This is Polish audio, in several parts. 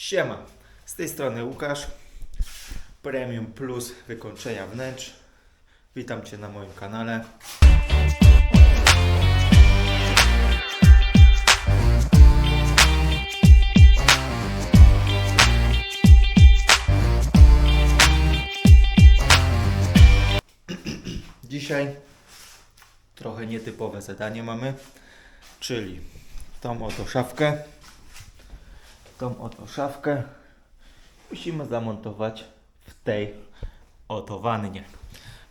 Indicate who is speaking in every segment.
Speaker 1: Siema, z tej strony Łukasz, Premium Plus wykończenia wnętrz. Witam Cię na moim kanale. Dzisiaj trochę nietypowe zadanie mamy, czyli tą oto szafkę tą oto szafkę musimy zamontować w tej oto wannie.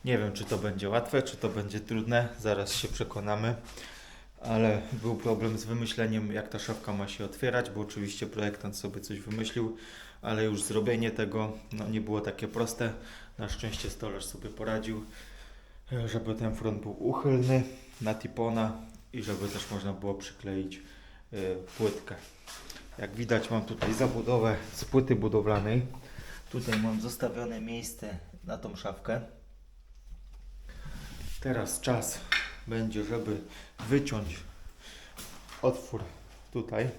Speaker 1: Nie wiem, czy to będzie łatwe, czy to będzie trudne, zaraz się przekonamy. Ale był problem z wymyśleniem, jak ta szafka ma się otwierać, bo oczywiście projektant sobie coś wymyślił, ale już zrobienie tego no, nie było takie proste. Na szczęście stolarz sobie poradził, żeby ten front był uchylny na tipona i żeby też można było przykleić y, płytkę. Jak widać mam tutaj zabudowę z płyty budowlanej. Tutaj mam zostawione miejsce na tą szafkę. Teraz czas będzie, żeby wyciąć otwór tutaj.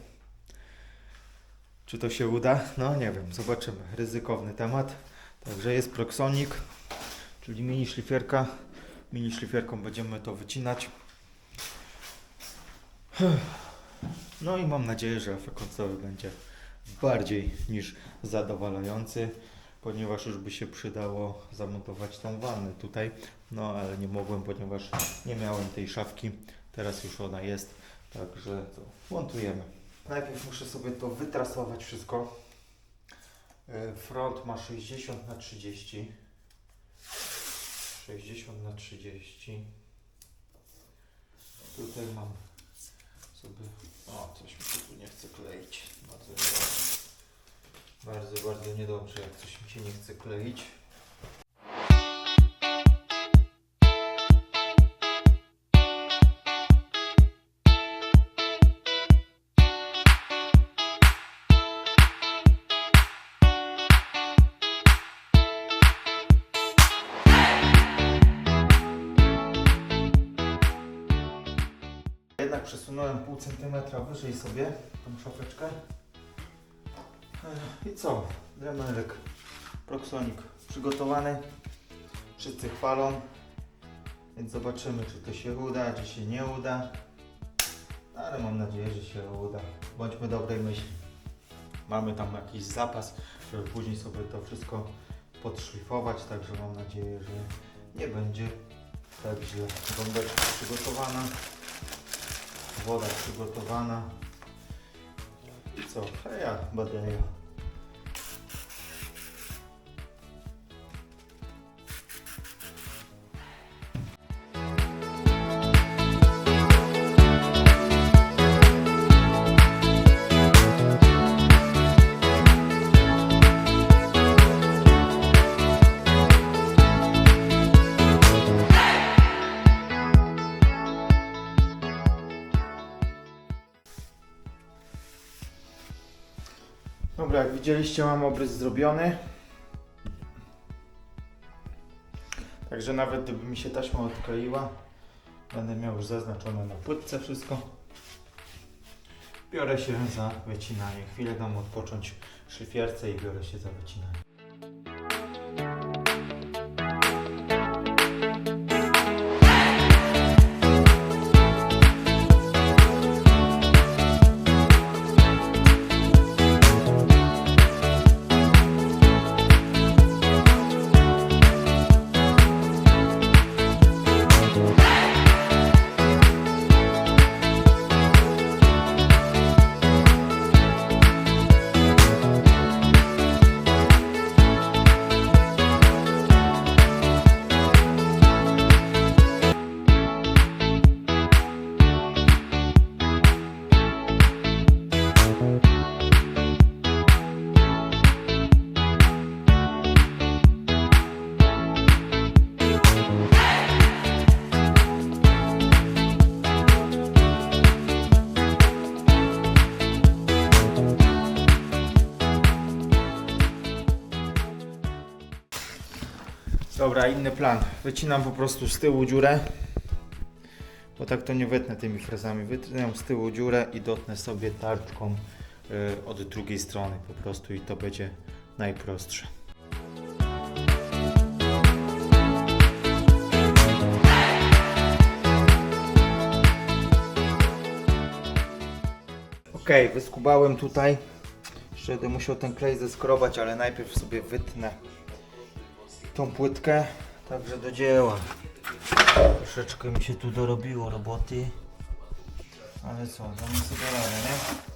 Speaker 1: Czy to się uda? No nie wiem, zobaczymy. Ryzykowny temat. Także jest Proxonic, czyli mini szlifierka. Mini szlifierką będziemy to wycinać. No i mam nadzieję, że efekt końcowy będzie bardziej niż zadowalający, ponieważ już by się przydało zamontować tą wannę tutaj. No ale nie mogłem, ponieważ nie miałem tej szafki. Teraz już ona jest, także to montujemy. Najpierw muszę sobie to wytrasować wszystko. E, Front ma 60 na 30. 60 na 30. Tutaj mam sobie. O, coś mi się tu nie chce kleić. Bardzo. Bardzo, bardzo niedobrze, jak coś mi się nie chce kleić. Pół centymetra wyżej sobie tą szafeczkę. I co? Dremelek Proxonic przygotowany. Wszyscy chwalą. Więc zobaczymy, czy to się uda, czy się nie uda. Ale mam nadzieję, że się uda. Bądźmy dobrej myśli. Mamy tam jakiś zapas, żeby później sobie to wszystko podszlifować, także mam nadzieję, że nie będzie tak źle. Gąbeczka przygotowana woda przygotowana. I co? Heja, bateria. Widzieliście mam obrys zrobiony. Także nawet gdyby mi się taśma odkleiła, będę miał już zaznaczone na płytce wszystko. Biorę się za wycinanie. Chwilę dam odpocząć szlifierce i biorę się za wycinanie. Dobra, inny plan. Wycinam po prostu z tyłu dziurę. Bo tak to nie wytnę tymi frezami. Wytnę z tyłu dziurę i dotnę sobie tarczką y, od drugiej strony po prostu i to będzie najprostsze. Ok, wyskubałem tutaj. Jeszcze będę musiał ten klej zeskrobać, ale najpierw sobie wytnę tą płytkę. Także do dzieła. Troszeczkę mi się tu dorobiło roboty. Ale co, damy sobie radę, nie?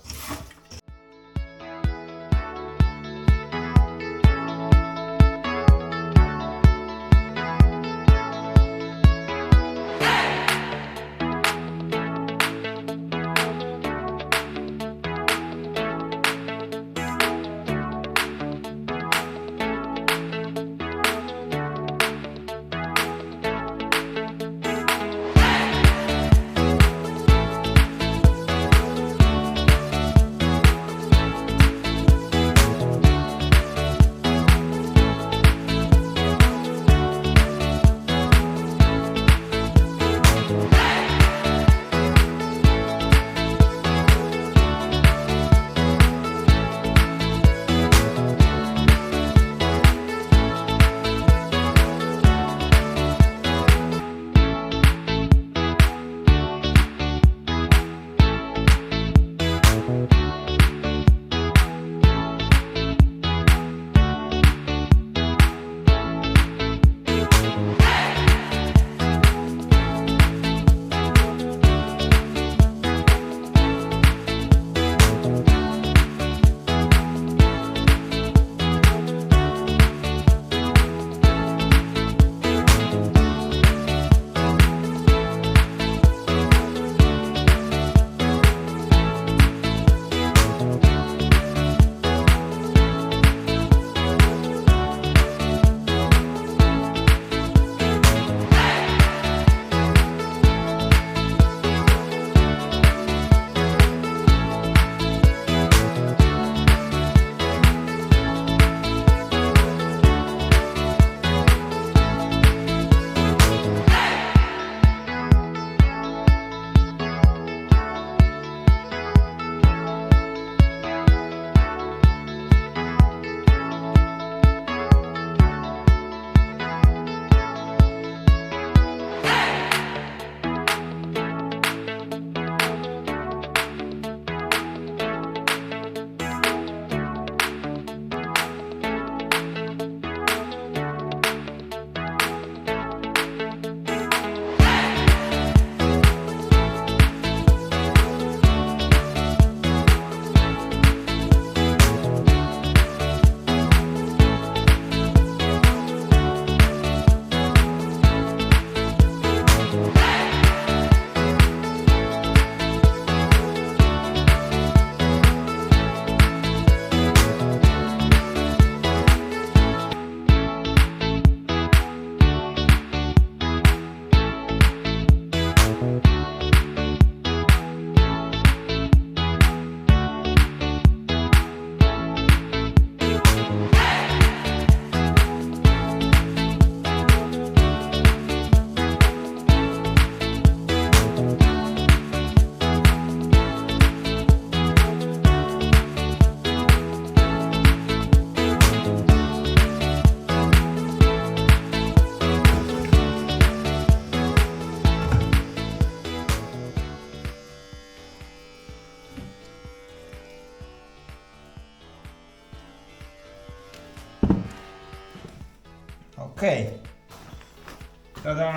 Speaker 1: Tada!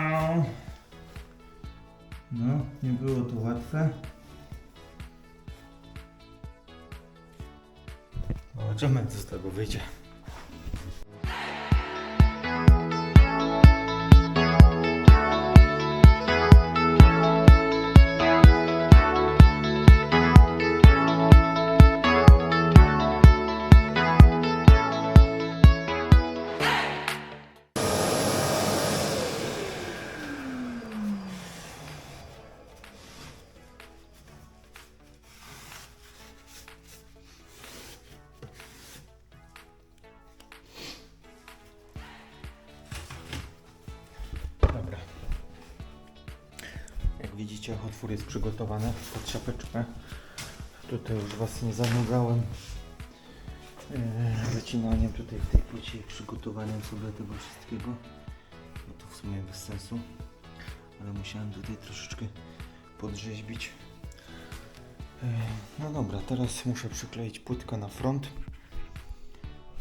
Speaker 1: No, nie było to łatwe. Zobaczymy, co z tego wyjdzie. Widzicie, otwór jest przygotowany pod szapeczkę. Tutaj już Was nie zanudzałem e, wycinaniem tutaj tej płycie i przygotowaniem sobie tego wszystkiego. Bo to w sumie bez sensu. Ale musiałem tutaj troszeczkę podrzeźbić. E, No dobra, teraz muszę przykleić płytkę na front.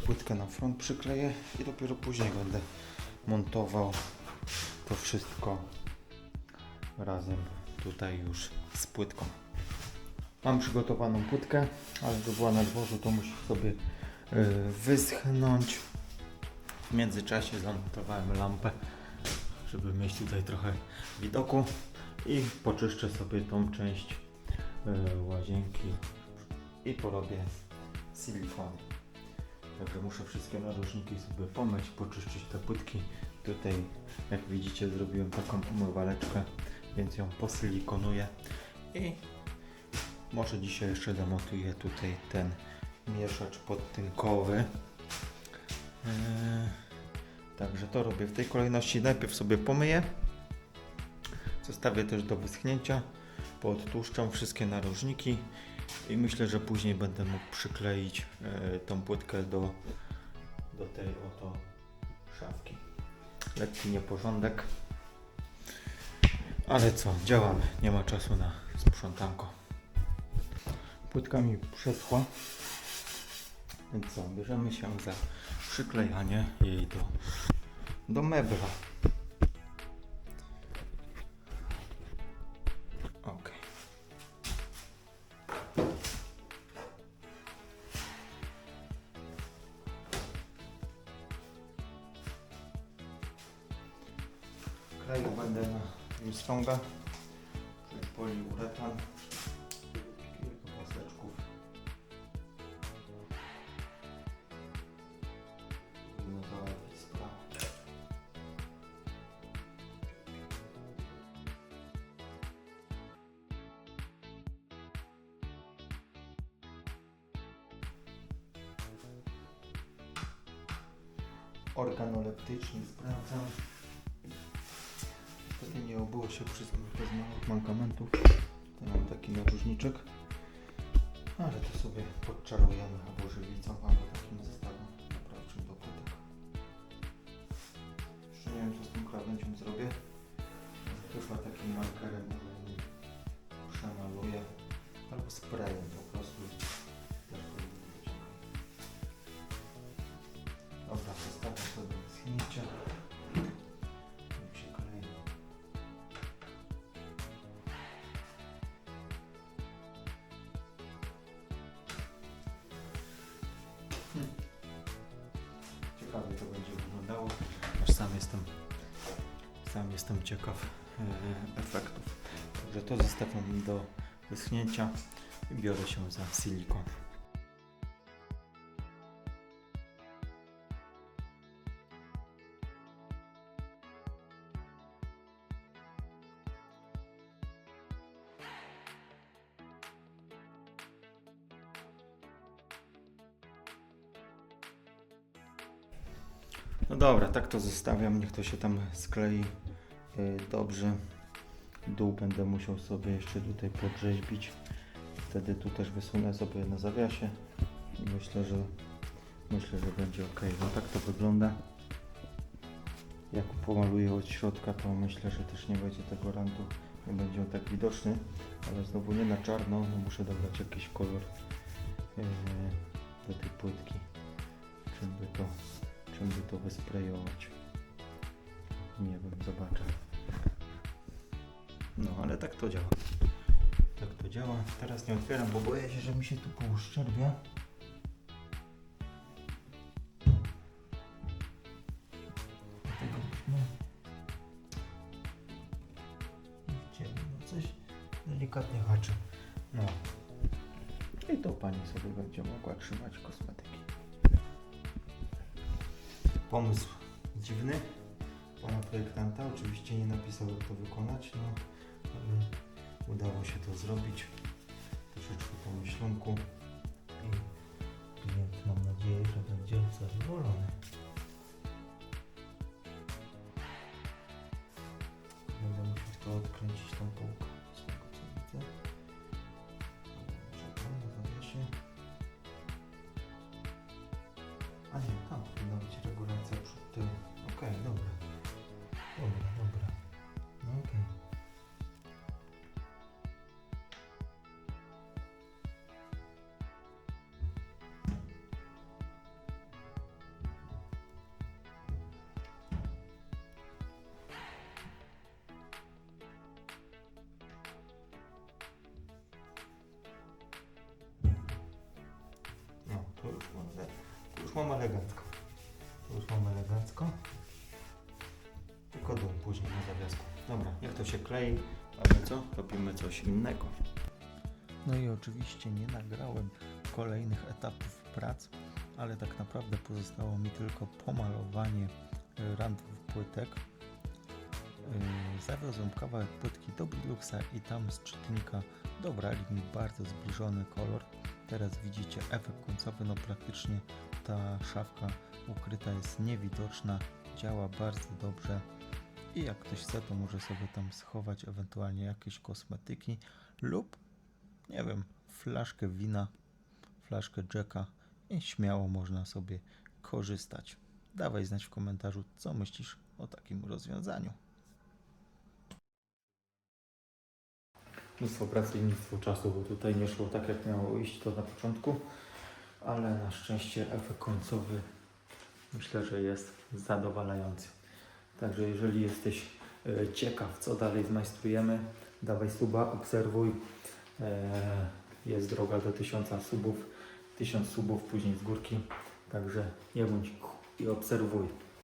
Speaker 1: Płytkę na front przykleję i dopiero później będę montował to wszystko razem tutaj już z płytką. Mam przygotowaną płytkę, ale by była na dworzu, to musi sobie y, wyschnąć. W międzyczasie zamontowałem lampę, żeby mieć tutaj trochę widoku i poczyszczę sobie tą część y, łazienki i porobię silikon. Także muszę wszystkie narożniki sobie pomyć, poczyszczyć te płytki. Tutaj, jak widzicie, zrobiłem taką umywaleczkę, więc ją posilikonuję i może dzisiaj jeszcze zamontuję tutaj ten mieszacz podtynkowy. Yy, Także to robię w tej kolejności. Najpierw sobie pomyję. Zostawię też do wyschnięcia. Podtłuszczam wszystkie narożniki i myślę, że później będę mógł przykleić e, tą płytkę do, do tej oto szafki. Lekki nieporządek. Ale co, działamy. Nie ma czasu na sprzątanko. Płytka mi przeschła. Więc co, bierzemy się za przyklejanie jej do, do mebla. Organoleptycznie sprawdzam. Wtedy nie obyło się przez bez mankamentów. To mam taki narożniczek. Ale to sobie podczarujemy albo żywicą, albo takim zestawem naprawczym do płytek. Jeszcze nie wiem co z tym krawędzią zrobię. Chyba takim markerem przemaluję. Albo sprayem po prostu. Jestem, sam jestem ciekaw e, efektów. Także to zostawiam do wyschnięcia i biorę się za silikon. Dobra, tak to zostawiam, niech to się tam sklei y, dobrze. Dół będę musiał sobie jeszcze tutaj podrzeźbić. Wtedy tu też wysunę sobie na zawiasie i myślę, że myślę, że będzie ok. No tak to wygląda. Jak pomaluję od środka, to myślę, że też nie będzie tego randu, nie będzie on tak widoczny, ale znowu nie na czarno, no muszę dobrać jakiś kolor yy, do tej płytki, czym by to czym by to wysprejować. Nie wiem, zobaczę. No, ale tak to działa. Tak to działa. Teraz nie otwieram, bo boję się, że mi się tu pouszczerbia. Delikatnie haczy. No. I to pani sobie będzie mogła trzymać kosmetyki pomysł dziwny pana projektanta. Oczywiście nie napisał jak to wykonać, no ale udało się to zrobić. Troszeczkę po myślunku elegancko. Tu już mam elegancko. Tylko dół później na zawiasku. Dobra, jak to się klei, a my co? Robimy coś innego. No i oczywiście nie nagrałem kolejnych etapów prac, ale tak naprawdę pozostało mi tylko pomalowanie y, randów płytek. Yy, Zawiozłem kawałek płytki do Biluxa i tam z czytnika dobrali mi bardzo zbliżony kolor. Teraz widzicie efekt końcowy, no praktycznie ta szafka ukryta jest niewidoczna, działa bardzo dobrze i jak ktoś chce, to może sobie tam schować ewentualnie jakieś kosmetyki lub, nie wiem, flaszkę wina, flaszkę Jacka i śmiało można sobie korzystać. Dawaj znać w komentarzu, co myślisz o takim rozwiązaniu. Mnóstwo pracy i mnóstwo czasu, bo tutaj nie szło tak, jak miało iść to na początku, ale na szczęście efekt końcowy myślę, że jest zadowalający. Także jeżeli jesteś e, ciekaw, co dalej zmajstrujemy, dawaj suba, obserwuj. E, Jest droga do 1000 subów, 1000 subów później z górki, także nie bądź i obserwuj.